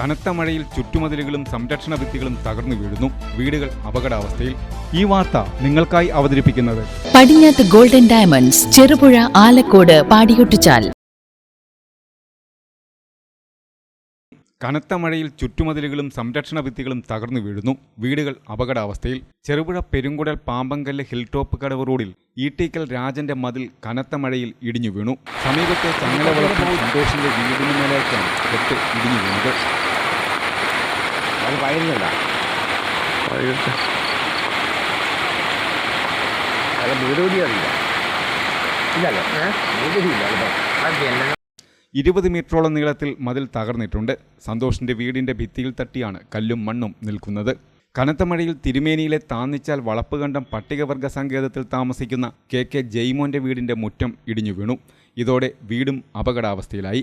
കനത്ത മഴയിൽ ചുറ്റുമതിലുകളും സംരക്ഷണ ഭിത്തികളും തകർന്നു വീഴുന്നു. വീടുകൾ അപകടാവസ്ഥയിൽ. ഈ വാർത്ത നിങ്ങൾക്കായി അവതരിപ്പിക്കുന്നത്. പടിഞ്ഞാത്ത് ഗോൾഡൻ ഡയമണ്ട്സ് ചെറുപുഴ ആലക്കോട് പാടിയൊട്ടിച്ചാൽ. കനത്ത മഴയിൽ ചുറ്റുമതിലുകളും സംരക്ഷണ ഭിത്തികളും തകർന്നു വീഴുന്നു. വീടുകൾ അപകടാവസ്ഥയിൽ. ചെറുപുഴ പെരുങ്കുടൽ പാമ്പങ്കല്ല് ഹിൽ ടോപ്പ് കടവ് റോഡിൽ ഈട്ടിക്കൽ രാജന്റെ മതിൽ കനത്ത മഴയിൽ ഇടിഞ്ഞു വീണു. സമീപത്തെ സന്തോഷിന്റെ വീടിന് മേലേക്കാണ് കെട്ട് ഇടിഞ്ഞു വീണത്. വീട് ഇല്ലല്ലോ. വീട് ഇല്ല ഇരുപത് മീറ്ററോളം നീളത്തിൽ മതിൽ തകർന്നിട്ടുണ്ട്. സന്തോഷിന്റെ വീടിന്റെ ഭിത്തിയിൽ തട്ടിയാണ് കല്ലും മണ്ണും നിൽക്കുന്നത്. കനത്ത മഴയിൽ തിരുമേനിയിലെ താന്നിച്ചാൽ വളപ്പുകണ്ടം പട്ടികവർഗ സങ്കേതത്തിൽ താമസിക്കുന്ന കെ കെ ജയ്മോന്റെ വീടിന്റെ മുറ്റം ഇടിഞ്ഞു വീണു ഇതോടെ വീടും അപകടാവസ്ഥയിലായി.